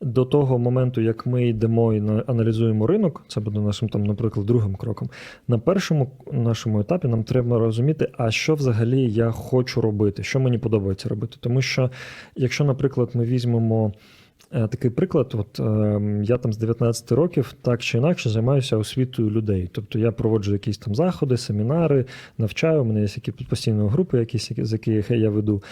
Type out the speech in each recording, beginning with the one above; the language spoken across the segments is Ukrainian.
до того моменту, як ми йдемо і на- аналізуємо ринок, це буде нашим там, наприклад, другим кроком. На першому нашому етапі нам треба розуміти, а що взагалі я хочу робити, що мені подобається робити. Тому що, якщо, наприклад, ми візьмемо. Е, Такий приклад, от е, я там з 19 років так чи інакше займаюся освітою людей. Тобто я проводжу якісь там заходи, семінари, навчаю. У мене є які постійно групи, якісь з яких я веду.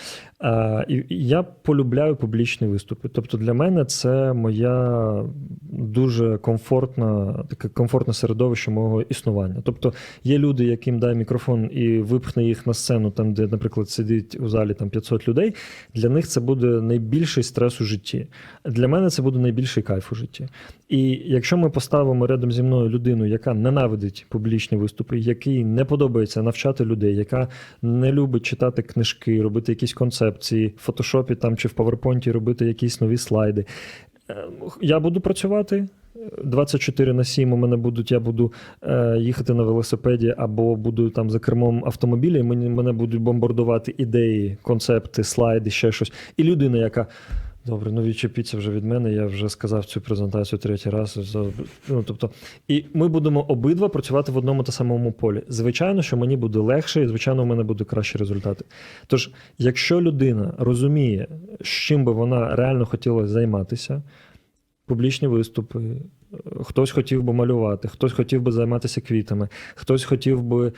І і я полюбляю публічні виступи. Тобто для мене це моя дуже комфортна, таке комфортне середовище мого існування. Тобто є люди, яким дай мікрофон і випхне їх на сцену, там, де, наприклад, сидить у залі там 500 людей. Для них це буде найбільший стрес у житті. Для мене це буде найбільший кайф у житті. І якщо ми поставимо рядом зі мною людину, яка ненавидить публічні виступи, якій не подобається навчати людей, яка не любить читати книжки, робити якісь концепції в фотошопі там чи в PowerPoint робити якісь нові слайди. Е, Я буду працювати. 24 на 7 у мене будуть, я буду е, їхати на велосипеді або буду там за кермом автомобіля, і мене будуть бомбардувати ідеї, концепти, слайди, ще щось. І людина, яка. Добре, ну відчепіться вже від мене, я вже сказав цю презентацію третій раз. Ну, тобто, і ми будемо обидва працювати в одному та самому полі. Звичайно, що мені буде легше, і звичайно, у мене будуть кращі результати. Тож, якщо людина розуміє, з чим би вона реально хотіла займатися, публічні виступи, хтось хотів би малювати, хтось хотів би займатися квітами, хтось хотів би е,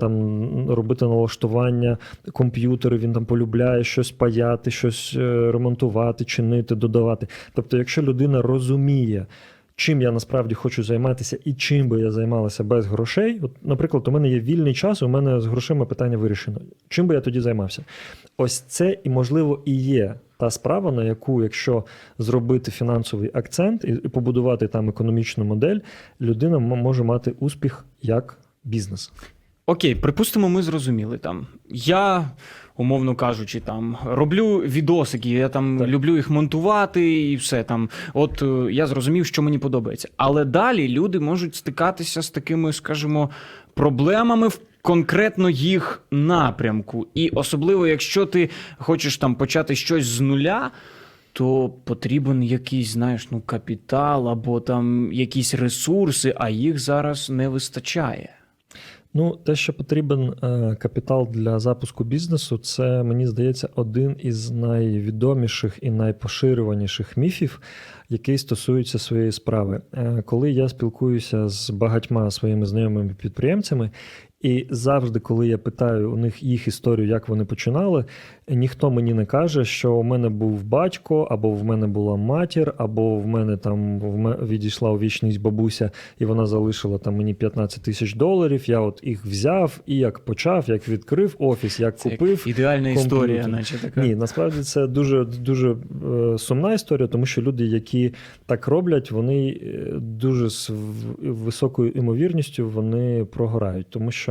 там робити налаштування комп'ютеру, він там полюбляє щось паяти, щось е, ремонтувати, чинити, додавати. Тобто, якщо людина розуміє, чим я насправді хочу займатися і чим би я займалася без грошей. От, наприклад, у мене є вільний час, у мене з грошима питання вирішено. Чим би я тоді займався? Ось це і можливо і є та справа, на яку, якщо зробити фінансовий акцент і, побудувати там економічну модель, людина може мати успіх як бізнес. Окей, припустимо, ми зрозуміли там. Я, умовно кажучи, там роблю відосики, я там Так. люблю їх монтувати і все там. От е, я зрозумів, що мені подобається. Але далі люди можуть стикатися з такими, скажімо, проблемами в. Конкретно їх напрямку, і особливо, якщо ти хочеш там почати щось з нуля, то потрібен якийсь, знаєш, ну капітал або там якісь ресурси, а їх зараз не вистачає. Ну, те, що потрібен е, капітал для запуску бізнесу, це мені здається один із найвідоміших і найпоширюваніших міфів, який стосується своєї справи. Е, коли я спілкуюся з багатьма своїми знайомими підприємцями, і завжди, коли я питаю у них їх історію, як вони починали, ніхто мені не каже, що у мене був батько, або в мене була матір, або в мене там в відійшла у вічність бабуся, і вона залишила там мені 15 тисяч доларів. Я от їх взяв і як почав, як відкрив офіс, як Це як купив. ідеальна комп'ютер. історія, наче така. Ні, насправді це дуже дуже е, сумна історія, тому що люди, які так роблять, вони е, дуже з високою імовірністю вони прогорають. Тому що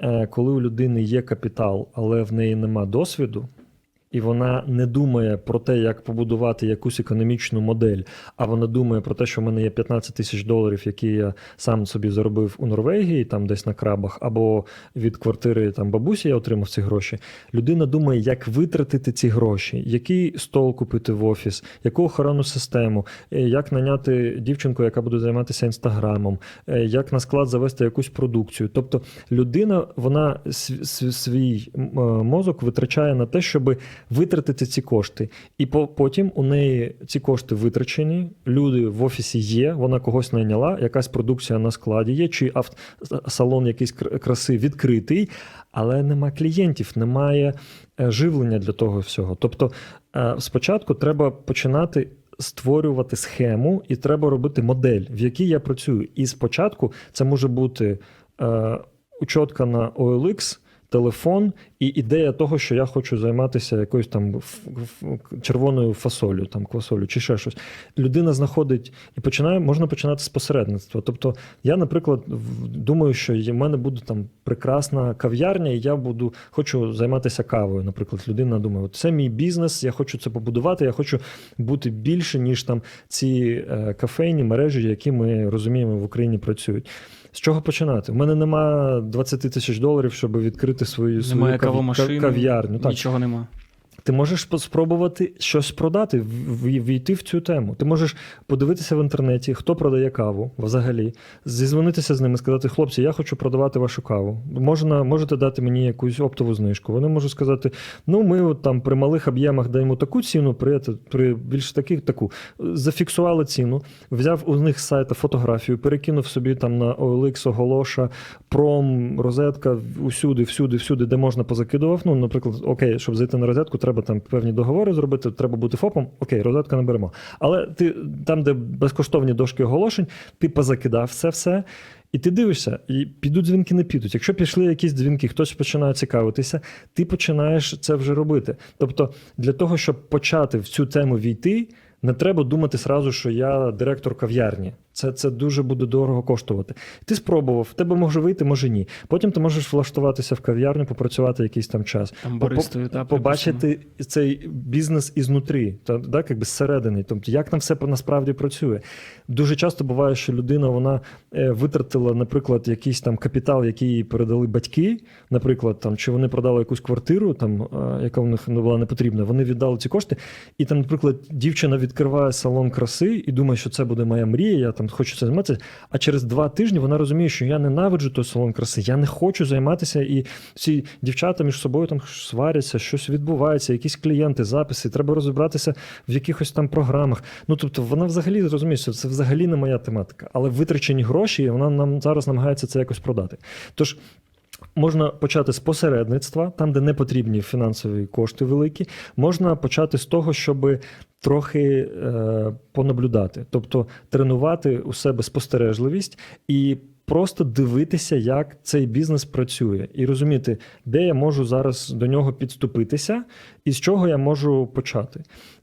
е, коли у людини є капітал, але в неї нема досвіду. І вона не думає про те, як побудувати якусь економічну модель, а вона думає про те, що в мене є 15 тисяч доларів, які я сам собі заробив у Норвегії, там десь на крабах, або від квартири там бабусі я отримав ці гроші. Людина думає, як витратити ці гроші, який стол купити в офіс, яку охоронну систему, е, як наняти дівчинку, яка буде займатися інстаграмом, е, як на склад завести якусь продукцію. Тобто людина вона св- св- свій е, мозок витрачає на те, щоб витратити ці кошти. І по- потім у неї ці кошти витрачені, люди в офісі є, вона когось найняла, якась продукція на складі є, чи авт- салон якийсь кр- краси відкритий, але нема клієнтів, немає е, живлення для того всього. Тобто е, спочатку треба починати. Створювати схему, і треба робити модель, в якій я працюю. І спочатку це може бути е, учотка на OLX, телефон і ідея того, що я хочу займатися якоюсь там червоною фасолю, там квасолю чи ще щось. Людина знаходить і починає, можна починати з посередництва. Тобто, я, наприклад, думаю, що в мене буде там прекрасна кав'ярня, і я буду хочу займатися кавою. Наприклад, людина думає, от це мій бізнес, я хочу це побудувати, я хочу бути більше, ніж там ці е, кафейні мережі, які ми розуміємо в Україні працюють. З чого починати? У мене нема 20 тисяч доларів, щоб відкрити свою, свою Немає кав- кавомашин, кав'ярню. Так. нічого нема. Ти можеш спробувати щось продати, війти в цю тему. Ти можеш подивитися в інтернеті, хто продає каву взагалі, зізвонитися з ними, сказати: хлопці, я хочу продавати вашу каву. Можна, можете дати мені якусь оптову знижку. Вони можуть сказати: ну, ми от там при малих об'ємах даємо таку ціну, при, при більш таких таку. Зафіксували ціну, взяв у них з сайта фотографію, перекинув собі там на OLX, Оголоша, Пром, розетка, усюди, всюди, всюди, де можна позакидував. Ну, наприклад, окей, щоб зайти на розетку, треба там певні договори зробити, треба бути ФОПом. Окей, розетка не беремо. Але ти там, де безкоштовні дошки оголошень, ти позакидав це все. І ти дивишся, і підуть дзвінки, не підуть. Якщо пішли якісь дзвінки, хтось починає цікавитися, ти починаєш це вже робити. Тобто, для того, щоб почати в цю тему війти, не треба думати сразу, що я директор кав'ярні. Це, це дуже буде дорого коштувати. Ти спробував, в тебе може вийти, може ні. Потім ти можеш влаштуватися в кав'ярню, попрацювати якийсь там час. Там баристою, та, побачити цей бізнес ізнутрі, та так, якби зсередини. Тобто, як там все насправді працює. Дуже часто буває, що людина вона е, витратила, наприклад, якийсь там капітал, який їй передали батьки, наприклад, там чи вони продали якусь квартиру, там е, яка в них не була не потрібна. Вони віддали ці кошти, і там, наприклад, дівчина відкриває салон краси і думає, що це буде моя мрія. Я там хочу це займатися. А через два тижні вона розуміє, що я ненавиджу той салон краси, я не хочу займатися, і ці дівчата між собою там сваряться, щось відбувається, якісь клієнти, записи. Треба розібратися в якихось там програмах. Ну тобто, вона взагалі розуміє, що це взагалі не моя тематика, але витрачені гроші, вона нам зараз намагається це якось продати. Тож. Можна почати з посередництва, там, де не потрібні фінансові кошти великі. Можна почати з того, щоб трохи е, понаблюдати, тобто тренувати у себе спостережливість і просто дивитися, як цей бізнес працює, і розуміти, де я можу зараз до нього підступитися, і з чого я можу почати.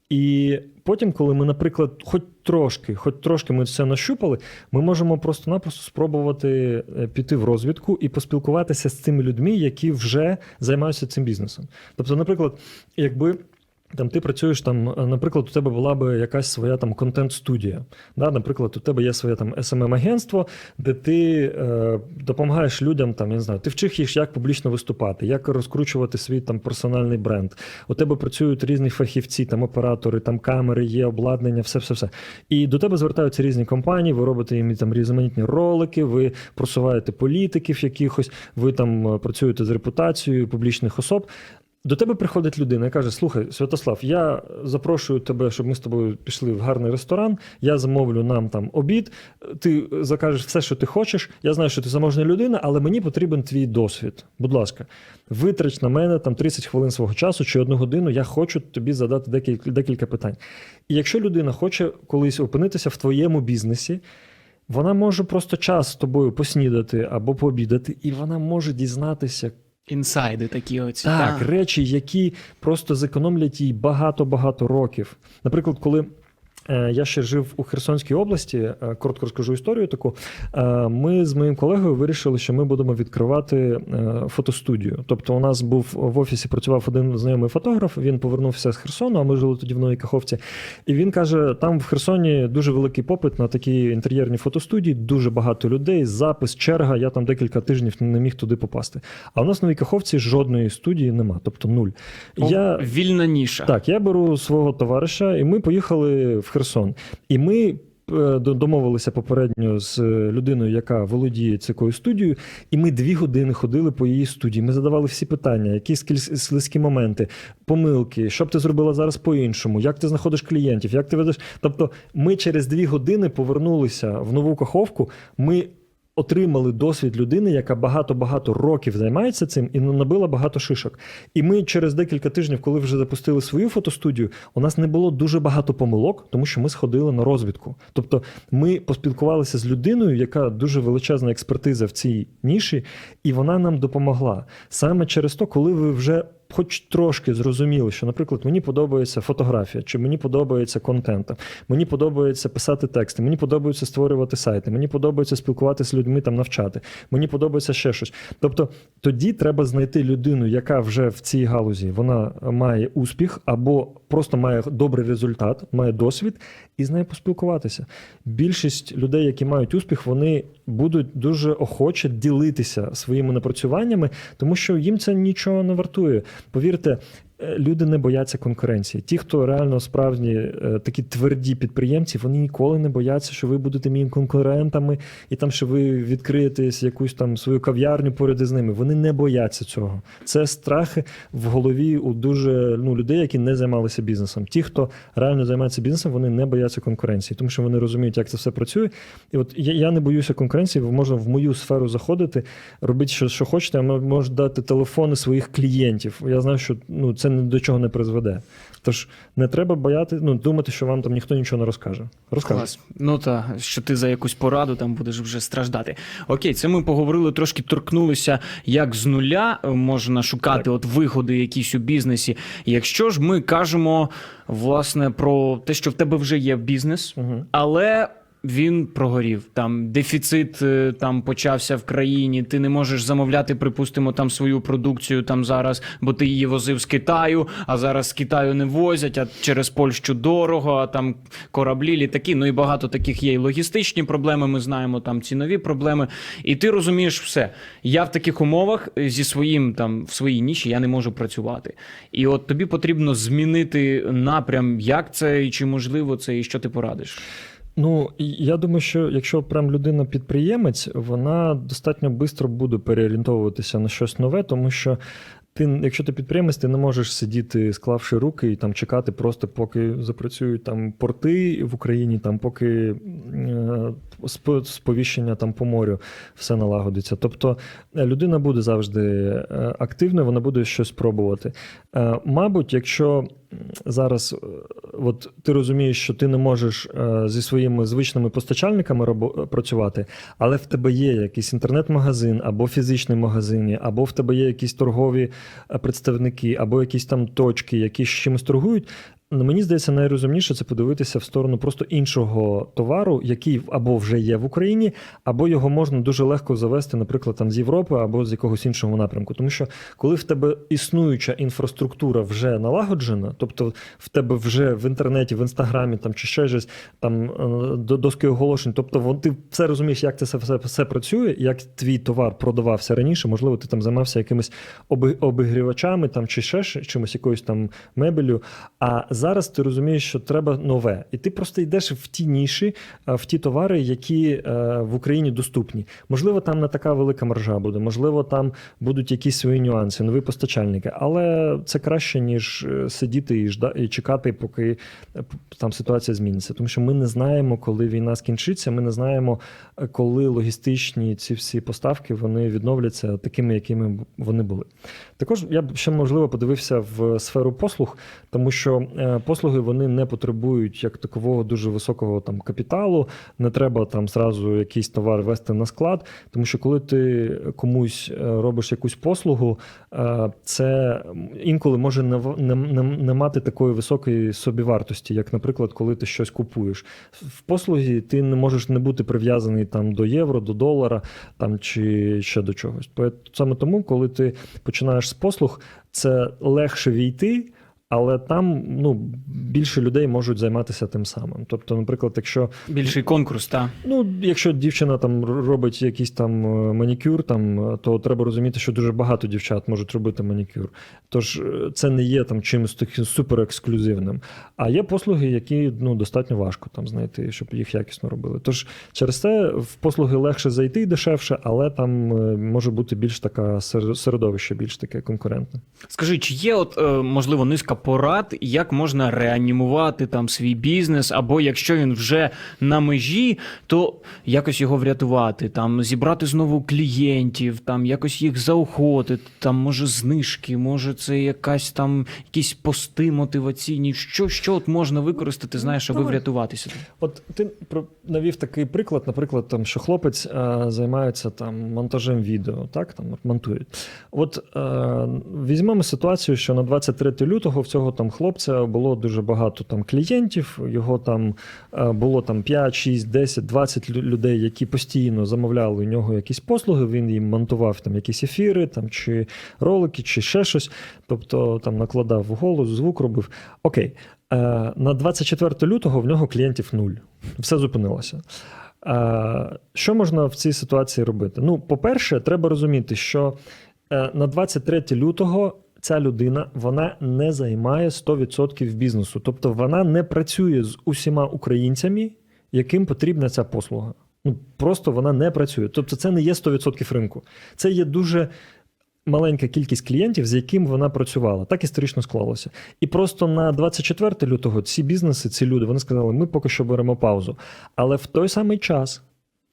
І потім, коли ми, наприклад, хоч трошки, хоч трошки ми це нащупали, ми можемо просто-напросто спробувати е, піти в розвідку і поспілкуватися з цими людьми, які вже займаються цим бізнесом. Тобто, наприклад, якби. Там ти працюєш там, е, наприклад, у тебе була би якась своя там контент-студія. Да? Наприклад, у тебе є своє там smm агентство де ти е, допомагаєш людям, там, я не знаю, ти вчих їх, як публічно виступати, як розкручувати свій там персональний бренд. У тебе працюють різні фахівці, там оператори, там камери, є обладнання, все, все, все. І до тебе звертаються різні компанії, ви робите їм там різноманітні ролики, ви просуваєте політиків якихось, ви там е, працюєте з репутацією публічних особ. До тебе приходить людина і каже: Слухай, Святослав, я запрошую тебе, щоб ми з тобою пішли в гарний ресторан. Я замовлю нам там обід. Ти закажеш все, що ти хочеш. Я знаю, що ти заможна людина, але мені потрібен твій досвід. Будь ласка, витрач на мене там 30 хвилин свого часу чи одну годину. Я хочу тобі задати декілька, декілька питань. І якщо людина хоче колись опинитися в твоєму бізнесі. Вона може просто час з тобою поснідати або пообідати, і вона може дізнатися, Інсайди такі оці. так, та. речі, які просто зекономлять їй багато-багато років. Наприклад, коли. Е, Я ще жив у Херсонській області. е, Коротко розкажу історію таку. Е, Ми з моїм колегою вирішили, що ми будемо відкривати фотостудію. Тобто, у нас був в офісі працював один знайомий фотограф. Він повернувся з Херсону, а ми жили тоді в Новій Каховці. І він каже: там в Херсоні дуже великий попит на такі інтер'єрні фотостудії, дуже багато людей, запис, черга. Я там декілька тижнів не міг туди попасти. А у нас в Новій Каховці жодної студії нема, тобто нуль. О, Я Вільна ніша. так, я беру свого товариша, і ми поїхали в Херсон. І ми е, домовилися попередньо з е, людиною, яка володіє цією студією, і ми дві години ходили по її студії. Ми задавали всі питання, які слизькі моменти, помилки, що б ти зробила зараз по-іншому, як ти знаходиш клієнтів, як ти ведеш. Тобто, ми через дві години повернулися в нову каховку. Ми отримали досвід людини, яка багато-багато років займається цим і набила багато шишок. І ми через декілька тижнів, коли вже запустили свою фотостудію, у нас не було дуже багато помилок, тому що ми сходили на розвідку. Тобто ми поспілкувалися з людиною, яка дуже величезна експертиза в цій ніші, і вона нам допомогла. Саме через то, коли ви вже. Хоч трошки зрозуміли, що, наприклад, мені подобається фотографія, чи мені подобається контент, мені подобається писати тексти, мені подобається створювати сайти, мені подобається спілкуватися з людьми, там навчати, мені подобається ще щось. Тобто тоді треба знайти людину, яка вже в цій галузі вона має успіх або просто має добрий результат, має досвід, і з нею поспілкуватися. Більшість людей, які мають успіх, вони будуть дуже охоче ділитися своїми напрацюваннями, тому що їм це нічого не вартує. Повірте, люди не бояться конкуренції. Ті, хто реально справжні е, такі тверді підприємці, вони ніколи не бояться, що ви будете моїми конкурентами, і там, що ви відкриєте якусь там свою кав'ярню поряд із ними. Вони не бояться цього. Це страхи в голові у дуже ну, людей, які не займалися бізнесом. Ті, хто реально займається бізнесом, вони не бояться конкуренції, тому що вони розуміють, як це все працює. І от я, я не боюся конкуренції, можна в мою сферу заходити, робити що, що хочете, а можуть дати телефони своїх клієнтів. Я знаю, що ну, це ні до чого не призведе. Тож не треба бояти, ну, думати, що вам там ніхто нічого не розкаже. Розкаже. Клас. Ну та що ти за якусь пораду там будеш вже страждати. Окей, це ми поговорили, трошки торкнулися, як з нуля можна шукати Так. от виходи якісь у бізнесі. Якщо ж ми кажемо власне про те, що в тебе вже є бізнес, Угу. але він прогорів. Там дефіцит е, там почався в країні. Ти не можеш замовляти, припустимо, там свою продукцію там зараз, бо ти її возив з Китаю, а зараз з Китаю не возять, а через Польщу дорого, а там кораблі, літаки. Ну і багато таких є. І логістичні проблеми. Ми знаємо там цінові проблеми. І ти розумієш все. Я в таких умовах е, зі своїм там в своїй ніші я не можу працювати. І от тобі потрібно змінити напрям, як це і чи можливо це, і що ти порадиш. Ну, я думаю, що якщо прям людина підприємець, вона достатньо швидко буде переорієнтовуватися на щось нове, тому що ти, якщо ти підприємець, ти не можеш сидіти, склавши руки і там чекати просто, поки запрацюють там порти в Україні, там поки е, сповіщення там по морю все налагодиться. Тобто е, людина буде завжди е, активною, вона буде щось пробувати. Е, Мабуть, якщо зараз е, от ти розумієш, що ти не можеш е, зі своїми звичними постачальниками робо- працювати, але в тебе є якийсь інтернет-магазин, або фізичний магазин, або в тебе є якісь торгові е, представники, або якісь там точки, які з чимось торгують. Ну, Мені здається, найрозумніше це подивитися в сторону просто іншого товару, який або вже є в Україні, або його можна дуже легко завести, наприклад, там з Європи або з якогось іншого напрямку. Тому що коли в тебе існуюча інфраструктура вже налагоджена, тобто в тебе вже в інтернеті, в інстаграмі там чи ще щось там е, до доски оголошень, тобто ти все розумієш, як це все, все, все працює, як твій товар продавався раніше, можливо, ти там займався якимись обігрівачами там чи ще чимось, якоюсь там мебелю. А зараз ти розумієш, що треба нове, і ти просто йдеш в ті ніші, е, в ті товари, які е, в Україні доступні. Можливо, там не така велика маржа буде, можливо, там будуть якісь свої нюанси, нові постачальники, але це краще ніж е, сидіти і жда і чекати, поки там ситуація зміниться. Тому що ми не знаємо, коли війна скінчиться. Ми не знаємо, коли логістичні ці всі поставки вони відновляться такими, якими вони були. Також я б ще можливо подивився в сферу послуг, тому що послуги вони не потребують як такового дуже високого там капіталу. Не треба там зразу якийсь товар вести на склад, тому що коли ти комусь е, робиш якусь послугу, е, це інколи може не, не, не, не мати такої високої собівартості, як, наприклад, коли ти щось купуєш. В послугі ти не можеш не бути прив'язаний там до євро, до долара там чи ще до чогось. Саме тому, коли ти починаєш з послуг, це легше війти. Але там ну, більше людей можуть займатися тим самим. Тобто, наприклад, якщо Більший конкурс, та Ну, якщо дівчина там робить якийсь там е, манікюр, там, е, то треба розуміти, що дуже багато дівчат можуть робити манікюр. Тож е, це не є там чимось таким супер ексклюзивним. А є послуги, які ну, достатньо важко там знайти, щоб їх якісно робили. Тож через це в послуги легше зайти і дешевше, але там може бути більш така сер- середовище, більш таке конкурентне. Скажи, чи є от можливо низка порад, як можна реанімувати там свій бізнес, або якщо він вже на межі, то якось його врятувати, там зібрати знову клієнтів, там якось їх заохотити, там може знижки, може це якась там якісь пости мотиваційні. Що, що от можна використати, знаєш, аби Давай. врятуватися? От ти про- навів такий приклад, наприклад, там, що хлопець е, займається там монтажем відео, так там монтують. От е, візьмемо ситуацію, що на 23 лютого в цього там хлопця було дуже багато там клієнтів. Його там е, було там 5, 6, 10, 20 людей, які постійно замовляли у нього якісь послуги. Він їм монтував там якісь ефіри, там чи ролики, чи ще щось. Тобто там накладав голос, звук робив. Окей. Е, На 24 лютого в нього клієнтів нуль. Все зупинилося. Е, Що можна в цій ситуації робити? Ну, по-перше, треба розуміти, що на 23 лютого ця людина вона не займає 100% бізнесу. Тобто вона не працює з усіма українцями, яким потрібна ця послуга. Ну просто вона не працює. Тобто, це не є 100% ринку. Це є дуже маленька кількість клієнтів, з яким вона працювала. Так історично склалося. І просто на 24 лютого ці бізнеси, ці люди, вони сказали, ми поки що беремо паузу. Але в той самий час.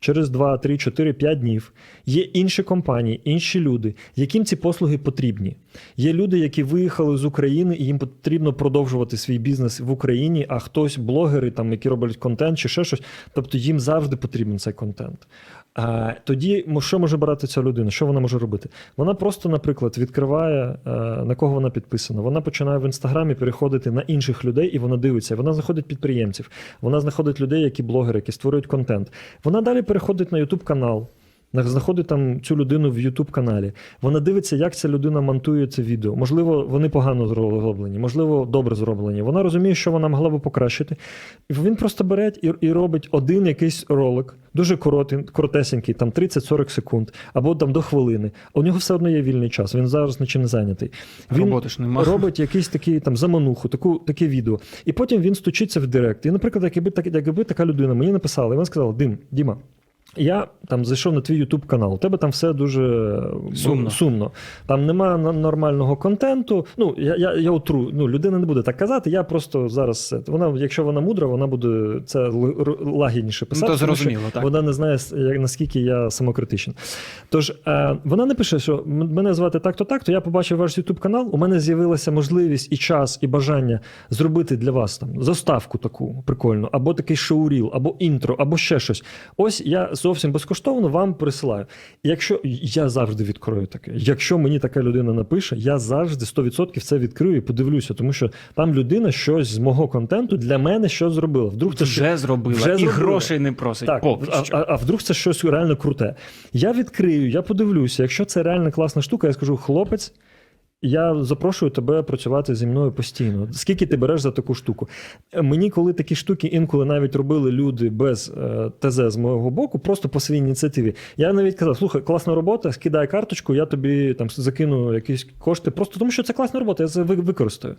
Через 2, 3, 4, 5 днів є інші компанії, інші люди, яким ці послуги потрібні. Є люди, які виїхали з України, і їм потрібно продовжувати свій бізнес в Україні, а хтось блогери, там, які роблять контент чи ще щось. Тобто їм завжди потрібен цей контент. А, тоді що може брати ця людина? Що вона може робити? Вона просто, наприклад, відкриває е, на кого вона підписана. Вона починає в інстаграмі переходити на інших людей, і вона дивиться. Вона знаходить підприємців, вона знаходить людей, які блогери, які створюють контент. Вона далі переходить на Ютуб канал. На- Знаходить там цю людину в YouTube каналі. Вона дивиться, як ця людина монтує це відео. Можливо, вони погано зроблені, можливо, добре зроблені. Вона розуміє, що вона могла би покращити. І він просто бере і, і робить один якийсь ролик, дуже коротий, коротесенький, там 30-40 секунд, або там до хвилини. У нього все одно є вільний час. Він зараз нічим не зайнятий. Він робить якийсь такий там замануху, таку таке відео. І потім він стучиться в директ. І, наприклад, якби так, якби така людина мені написала, і вона сказала: Дим, Діма. Я там зайшов на твій YouTube канал. У тебе там все дуже Сумно. сумно. Там нема нормального контенту. Ну я, я, я отру. Ну людина не буде так казати. Я просто зараз вона, якщо вона мудра, вона буде це лагідніше писати. Ну, то тому зрозуміло, так. Вона не знає як- наскільки я самокритичен. Тож е, вона не пише, що мене звати так-то, так-то. Я побачив ваш YouTube канал. У мене з'явилася можливість і час, і бажання зробити для вас там заставку таку прикольну, або такий шоуріл, або інтро, або ще щось. Ось я зовсім безкоштовно вам присилаю. Якщо я завжди відкрою таке, якщо мені така людина напише, я завжди 100% це відкрию і подивлюся, тому що там людина щось з мого контенту для мене щось зробила. Вдруг це Вже зробила Вже і зробила. грошей не просить. так, поки а, що. а, а вдруг це щось реально круте. Я відкрию, я подивлюся. Якщо це реально класна штука, я скажу: хлопець, я запрошую тебе працювати зі мною постійно. Скільки ти береш за таку штуку? Мені, коли такі штуки інколи навіть робили люди без е, ТЗ з мого боку, просто по своїй ініціативі. Я навіть казав: слухай, класна робота, скидай карточку, я тобі там закину якісь кошти, просто тому що це класна робота, я це ви- використаю.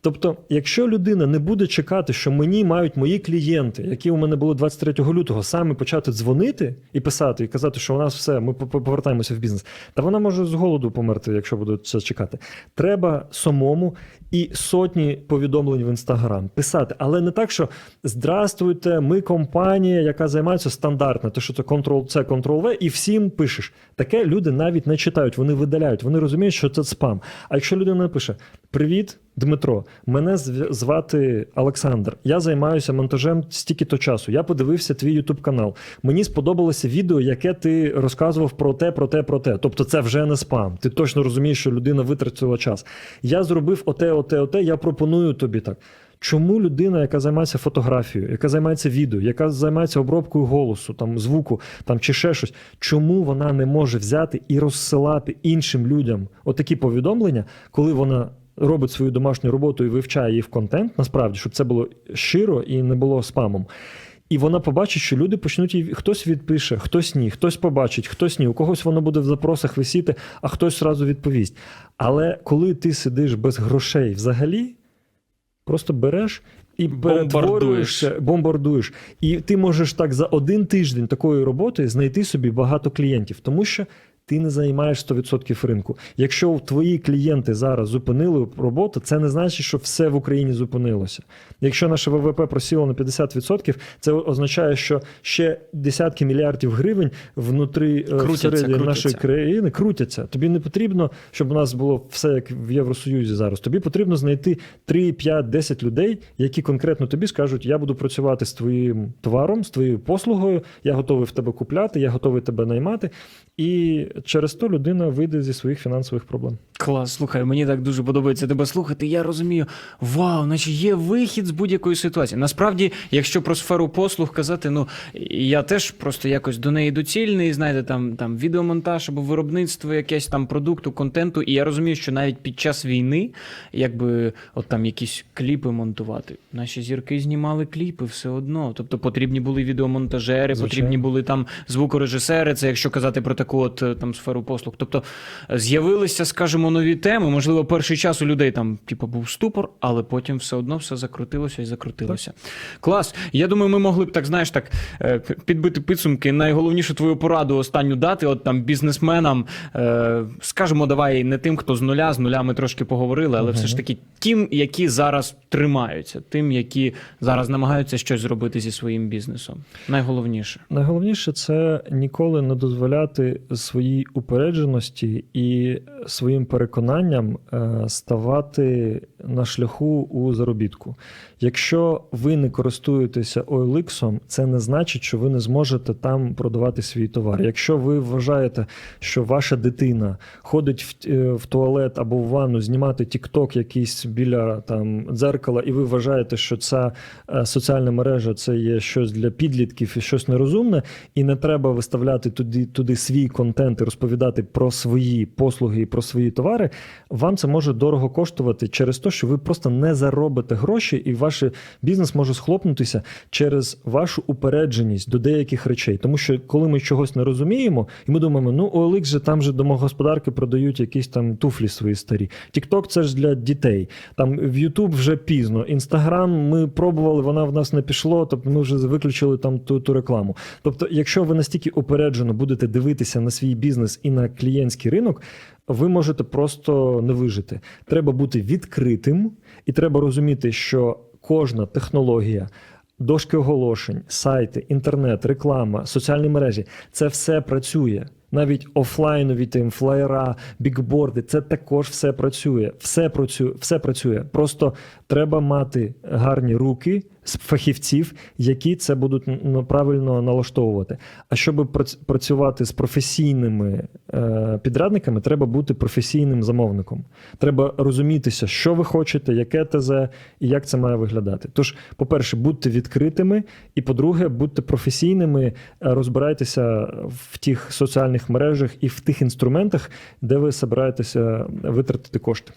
Тобто, якщо людина не буде чекати, що мені мають мої клієнти, які у мене були 23 лютого, саме почати дзвонити і писати, і казати, що у нас все, ми по- по- повертаємося в бізнес, та вона може з голоду померти, якщо буде це чекати. Треба самому і сотні повідомлень в інстаграм писати, але не так, що здрастуйте, ми компанія, яка займається стандартно, те, що це Ctrl-C, Ctrl-V, і всім пишеш. Таке люди навіть не читають, вони видаляють, вони розуміють, що це спам. А якщо людина напише: Привіт, Дмитро, мене зв- звати Олександр. Я займаюся монтажем стільки-то часу. Я подивився твій YouTube канал. Мені сподобалося відео, яке ти розказував про те, про те, про те. Тобто, це вже не спам. Ти точно розумієш, що людина витратила час. Я зробив оте, оте, оте. Я пропоную тобі так. Чому людина, яка займається фотографією, яка займається відео, яка займається обробкою голосу, там звуку, там чи ще щось, чому вона не може взяти і розсилати іншим людям отакі повідомлення, коли вона робить свою домашню роботу і вивчає її в контент, насправді, щоб це було щиро і не було спамом. І вона побачить, що люди почнуть їй хтось відпише, хтось ні, хтось побачить, хтось ні. У когось воно буде в запросах висіти, а хтось одразу відповість. Але коли ти сидиш без грошей взагалі, просто береш і Бомбардуєш. перетворюєшся, бомбардуєш. І ти можеш так за один тиждень такої роботи знайти собі багато клієнтів, тому що ти не займаєш 100% ринку. Якщо твої клієнти зараз зупинили роботу, це не значить, що все в Україні зупинилося. Якщо наше ВВП просіло на 50%, це означає, що ще десятки мільярдів гривень внутрі е, Крутяться, крутяться. нашої країни крутяться. Тобі не потрібно, щоб у нас було все як в Євросоюзі зараз. Тобі потрібно знайти 3, 5, 10 людей, які конкретно тобі скажуть: я буду працювати з твоїм товаром, з твоєю послугою, я готовий в тебе купляти, я готовий тебе наймати. І через то людина вийде зі своїх фінансових проблем. Клас, слухай, мені так дуже подобається тебе слухати. Я розумію, вау, наче є вихід з будь-якої ситуації. Насправді, якщо про сферу послуг казати, ну я теж просто якось до неї доцільний, знаєте, там, там відеомонтаж або виробництво якесь там продукту, контенту. І я розумію, що навіть під час війни, якби от там якісь кліпи монтувати, наші зірки знімали кліпи все одно. Тобто потрібні були відеомонтажери, Звичайно. потрібні були там звукорежисери. Це якщо казати про таку от е, там сферу послуг. Тобто е, з'явилися, скажімо, піднімаємо нові теми. Можливо, перший час у людей там, типу, був ступор, але потім все одно все закрутилося і закрутилося. Клас. Я думаю, ми могли б так, знаєш, так е, підбити підсумки. Найголовнішу твою пораду останню дати, от там бізнесменам. Е, скажемо, давай не тим, хто з нуля, з нуля ми трошки поговорили, але все ж таки тим, які зараз тримаються, тим, які зараз намагаються щось зробити зі своїм бізнесом. Найголовніше. Найголовніше це ніколи не дозволяти своїй упередженості і своїм переконанням е, ставати на шляху у заробітку. Якщо ви не користуєтеся OLX, це не значить, що ви не зможете там продавати свій товар. Якщо ви вважаєте, що ваша дитина ходить в, е, в туалет або в ванну знімати TikTok якийсь біля там дзеркала, і ви вважаєте, що ця е, соціальна мережа це є щось для підлітків і щось нерозумне, і не треба виставляти туди, туди свій контент і розповідати про свої послуги і про свої товари, вам це може дорого коштувати через те, що ви просто не заробите гроші, і ваш бізнес може схлопнутися через вашу упередженість до деяких речей. Тому що коли ми чогось не розуміємо, і ми думаємо, ну OLX же там же домогосподарки продають якісь там туфлі свої старі. TikTok це ж для дітей. Там в YouTube вже пізно. Інстаграм ми пробували, вона в нас не пішло, тобто ми вже виключили там ту, ту рекламу. Тобто, якщо ви настільки упереджено будете дивитися на свій бізнес і на клієнтський ринок, ви можете просто не вижити. Треба бути відкритим, і треба розуміти, що кожна технологія. Дошки оголошень, сайти, інтернет, реклама, соціальні мережі це все працює. Навіть офлайнові тим флаєра, бікборди, це також все працює. Все працює, все працює. Просто треба мати гарні руки фахівців, які це будуть правильно налаштовувати. А щоб прац- працювати з професійними е, підрядниками, треба бути професійним замовником. Треба розумітися, що ви хочете, яке ТЗ і як це має виглядати. Тож, по-перше, будьте відкритими, і по-друге, будьте професійними, е, розбирайтеся в тих соціальних мережах і в тих інструментах, де ви збираєтеся витратити кошти.